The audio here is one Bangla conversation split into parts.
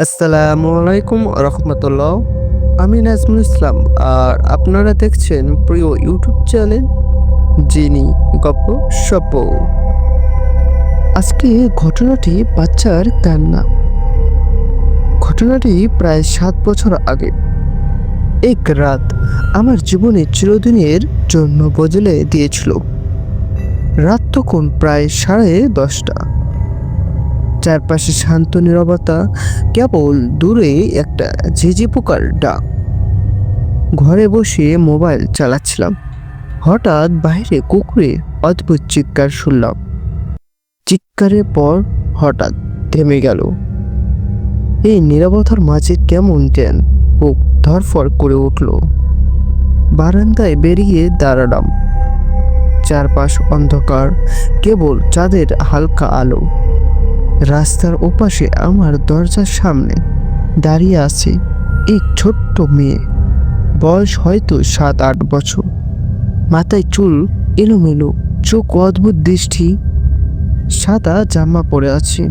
আসসালামু আলাইকুম রহমতুল্লাহ। আমি নাজমুল ইসলাম, আর আপনারা দেখছেন প্রিয় ইউটিউব চ্যানেল জিনি গপ্প সপ আজকে ঘটনাটি বাচ্চার কান্না। ঘটনাটি প্রায় সাত বছর আগে। এক রাত আমার জীবনে চিরদিনের জন্য বদলে দিয়েছিল। রাত তখন প্রায় সাড়ে দশটা। চারপাশে শান্ত নীরবতা কেবল দূরে একটা ঝিঝি পোকার ডাক। ঘরে বসে মোবাইল চালাচ্ছিলাম। হঠাৎ বাইরে কুকুরে অদ্ভুত চিৎকার শুনলাম। চিৎকারের পর হঠাৎ থেমে গেল। এই নীরবতার মাঝে কেমন যেন বুক ধরফর করে উঠল। বারান্দায় বেরিয়ে দাঁড়ালাম। চারপাশ অন্ধকার, কেবল চাঁদের হালকা আলো। রাস্তার ওপাশে আমার দরজার সামনে দাঁড়িয়ে আছে এক ছোট্ট মেয়ে। বয়স হয়তো সাত, আট বছর। মাথায় চুল এলোমেলো, চোখ অদ্ভুত দৃষ্টি, সাদা জামা পরে আছে।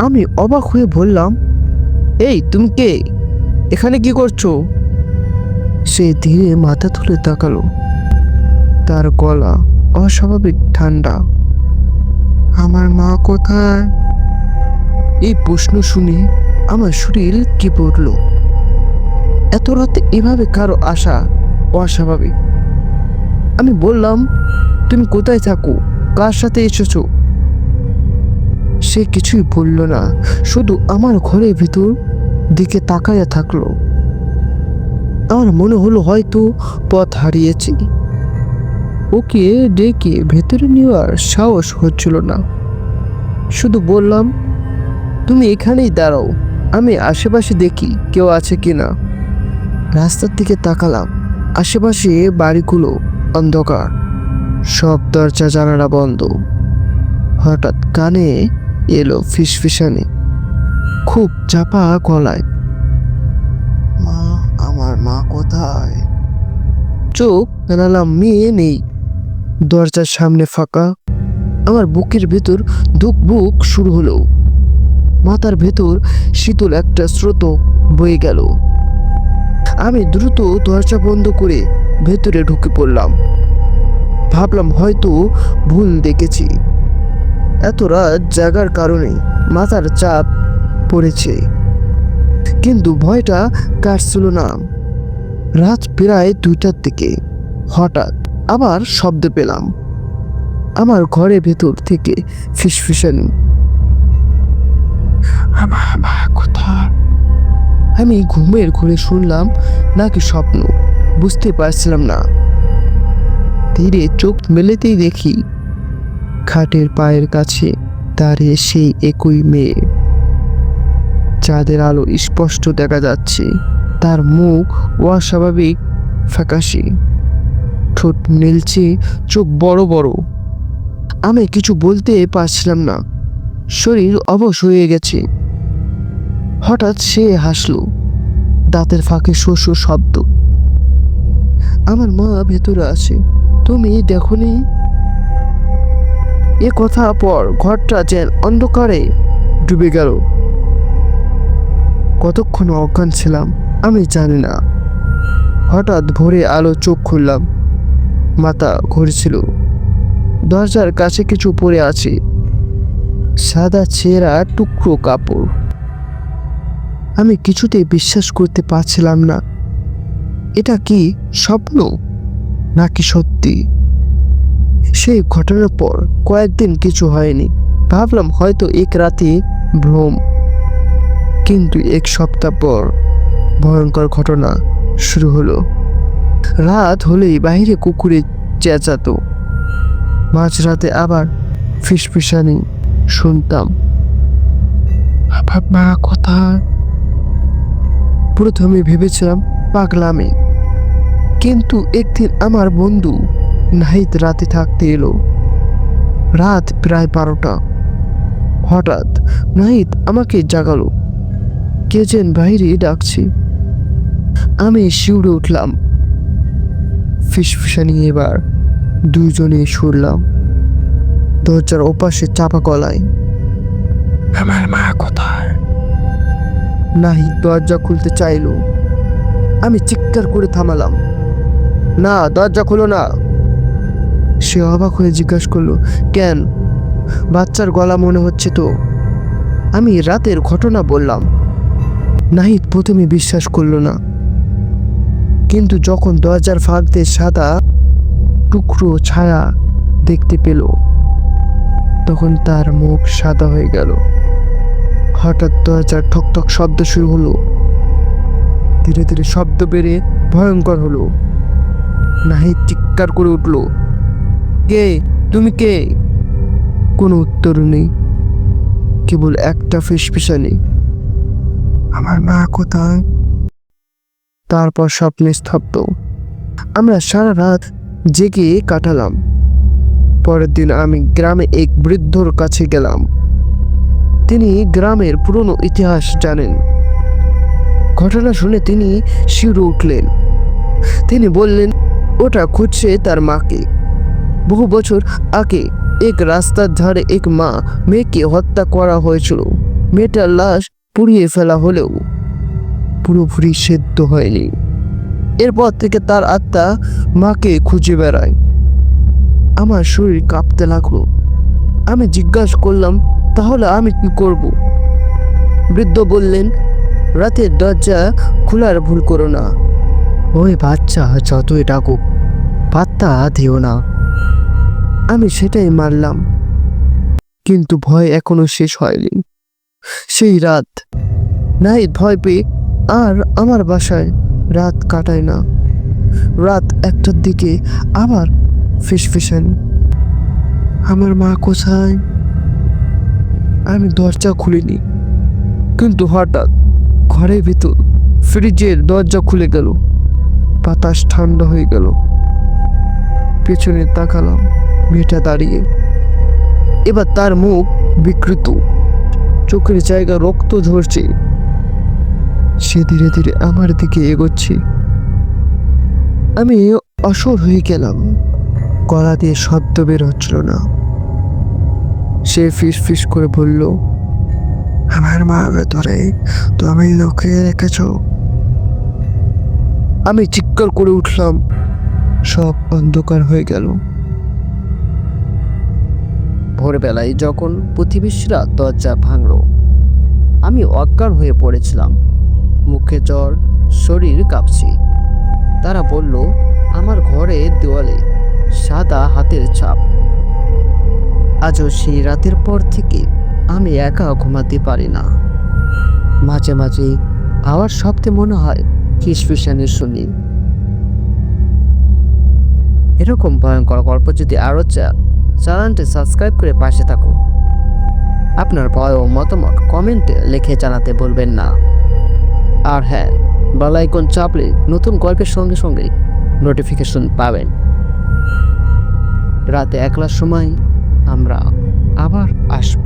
আমি অবাক হয়ে বললাম, এই, তুমি কে? এখানে কি করছ? সে ধীরে মাথা তুলে তাকালো। তার গলা অস্বাভাবিক ঠান্ডা। আমার মা কোথায়? এই প্রশ্ন শুনে আমার শরীর কি পড়ল এত রাতে এভাবে কারও আসা অস্বাভাবিক। আমি বললাম, তুমি কোথায় থাকো? কার সাথে এসেছ? সে কিছুই বলল না, শুধু আমার ঘরের ভিতর দিকে তাকাইয়া থাকল। আমার মনে হলো হয়তো পথ হারিয়েছি। ওকে ডেকে ভেতরে নেওয়ার সাহস হচ্ছিল না। শুধু বললাম তুমি এখানেই দাঁড়াও। আমি আশেপাশে দেখি কেউ আছে কি না রাস্তার দিকে তাকালাম। আশেপাশে বাড়িগুলো অন্ধকার। সব দরজা জানালা বন্ধ। হঠাৎ কানে এলো ফিসফিসানি। খুব চাপা গলায়, মা, আমার মা কোথায়? চোখ জানালাম মেয়ে নেই। দরজার সামনে ফাঁকা। আমার বুকের ভেতর দুক বুক শুরু হলো। মাথার ভেতর শীতল একটা স্রোত বয়ে গেল। আমি দ্রুত দরজা বন্ধ করে ভেতরে ঢুকে পড়লাম। ভাবলাম হয়তো ভুল দেখেছি। এত রাত জাগার কারণে মাথার চাপ পড়েছে। কিন্তু ভয়টা কাটছিল না। রাত প্রায় দুইটার দিকে। হঠাৎ আবার শব্দ পেলাম। আমার ঘরের ভেতর থেকে ফিসফিসানি আমার মা কোথায়? আমি ঘুমের ঘুরে শুনলাম নাকি স্বপ্ন, বুঝতে পারছিলাম না। ধীরে চোখ মেলেতেই দেখি, খাটের পায়ের কাছে দাঁড়িয়ে সেই একই মেয়ে। চাঁদের আলো স্পষ্ট দেখা যাচ্ছে, তার মুখ অস্বাভাবিক, ফ্যাকাশে। ঠোঁট নীলচে চোখ বড় বড়। আমি কিছু বলতে পারছিলাম না, শরীর অবশ হয়ে গেছে। হঠাৎ সে হাসলো। দাঁতের ফাঁকে শোষ শব্দ। আমার মা ভেতরে আছে। তুমি দেখনি? এ কথা পর ঘরটা যেন অন্ধকারে ডুবে গেল। কতক্ষণ অজ্ঞান ছিলাম, আমি জানি না। হঠাৎ ভোরে আলো চোখ খুললাম। মাথা ঘুরছিল দরজার কাছে কিছু পড়ে আছে। সাদা ছেঁড়া টুকরো কাপড়। আমি কিছুতেই বিশ্বাস করতে পারছিলাম না। এটা কি স্বপ্ন? নাকি সত্যি? সেই ঘটনার পর কয়েকদিন কিছু হয়নি। ভাবলাম হয়তো এক রাতে ভ্রম কিন্তু এক সপ্তাহ পর ভয়ঙ্কর ঘটনা শুরু হলো। রাত হলেই বাইরে কুকুরে চেঁচাতো। মাঝরাতে আবার ফিসফিসানি শুনতাম। মা কোথায় প্রথমে ভেবেছিলাম, পাগলামি। কিন্তু একদিন আমার বন্ধু নাহিদ রাতে থাকতে এলো। রাত প্রায় বারোটা। হঠাৎ নাহিদ আমাকে জাগালো। কে যেন বাইরে ডাকছে। আমি শিউরে উঠলাম। ফিসফিসানি এবার দুইজনে শুনলাম দরজার ওপাশে চাপা গলায়, আমার মা কোথায়? নাহিদ দরজা খুলতে চাইলো। আমি চিৎকার করে থামালাম। না, দরজা খুলো না। সে অবাক হয়ে জিজ্ঞাসা করল, কেন? বাচ্চার গলা মনে হচ্ছে তো? আমি রাতের ঘটনা বললাম। নাহিদ প্রথমে বিশ্বাস করল না। কিন্তু যখন দরজার ফাঁক দিয়ে সাদা টুকরো ছায়া দেখতে পেল, তখন তার মুখ সাদা হয়ে গেল। হঠাৎ দরজার ঠকঠক শব্দ শুরু হলো। ধীরে ধীরে শব্দ বেড়ে ভয়ঙ্কর হলো। নাহিদ চিৎকার করে উঠল, কে? তুমি কে? কোনো উত্তর নেই, কেবল একটা ফিসফিসানি। আমার মা কোথায়? তারপর স্বপ্নে স্তব্ধ, আমরা সারা রাত জেগে কাটালাম। পরের দিন আমি গ্রামে এক বৃদ্ধর কাছে গেলাম। তিনি গ্রামের পুরনো ইতিহাস জানেন। ঘটনা শুনে তিনি শিউরে উঠলেন। তিনি বললেন, ওটা খুঁজছে তার মাকে। বহু বছর আগে এক রাস্তার ধারে এক মা মেয়েকে হত্যা করা হয়েছিল। মেয়েটার লাশ পুড়িয়ে ফেলা হলেও পুরোপুরি সেদ্ধ হয়নি। এরপর থেকে তার আত্মা মাকে খুঁজে বেড়ায়। আমার শরীর কাঁপতে লাগল। আমি জিজ্ঞাসা করলাম তাহলে আমি কি করব? বৃদ্ধ বললেন রাতের দরজা খোলার ভুল করো না। ওই বাচ্চা যতই ডাকুক পাত্তা দিও না। আমি সেটাই মারলাম। কিন্তু ভয় এখনও শেষ হয়নি। সেই রাত নাই ভয় পেয়ে আর আমার বাসায় রাত কাটায় না। রাত একটার দিকে আবার ফিসফিসান। আমার মা কোথায়? আমি দরজা খুলিনি। কিন্তু হঠাৎ ঘরের ভিতর ফ্রিজের দরজা খুলে গেল। বাতাস ঠান্ডা হয়ে গেল। পেছনে তাকালাম মেয়েটা দাঁড়িয়ে। এবার তার মুখ বিকৃত। চোখের জায়গা রক্ত ঝরছে। সে ধীরে ধীরে আমার দিকে এগোচ্ছে। আমি অসর হয়ে গেলাম। গলা দিয়ে শব্দ বের হচ্ছিল না। সে ফিস ফিস করে বলল, আমার মা ভেতরে, তুমি লুকিয়ে রেখেছ? আমি চিৎকার করে উঠলাম। সব অন্ধকার হয়ে গেল। ভোরবেলায় যখন প্রতিবেশীরা দরজা ভাঙল, আমি অজ্ঞান হয়ে পড়েছিলাম। মুখে জ্বর, শরীর কাঁপছে। তারা বলল, আমার ঘরে দেওয়ালে সাদা হাতের ছাপ। আজও সেই রাতের পর থেকে আমি একা ঘুমাতে পারি না। মাঝে মাঝে আওয়ার শব্দে মনে হয় ফিসফিসানি শুনি? এরকম ভয়ঙ্কর গল্প যদি আরও চা চ্যানেলটি সাবস্ক্রাইব করে পাশে থাকুন। আপনার ভয় ও মতামত কমেন্টে লিখে জানাতে বলবেন না। আর হ্যাঁ বেলাইকন চাপলে নতুন গল্পের সঙ্গে সঙ্গে নোটিফিকেশন পাবেন। রাতে একলার সময় আমরা আবার আসব।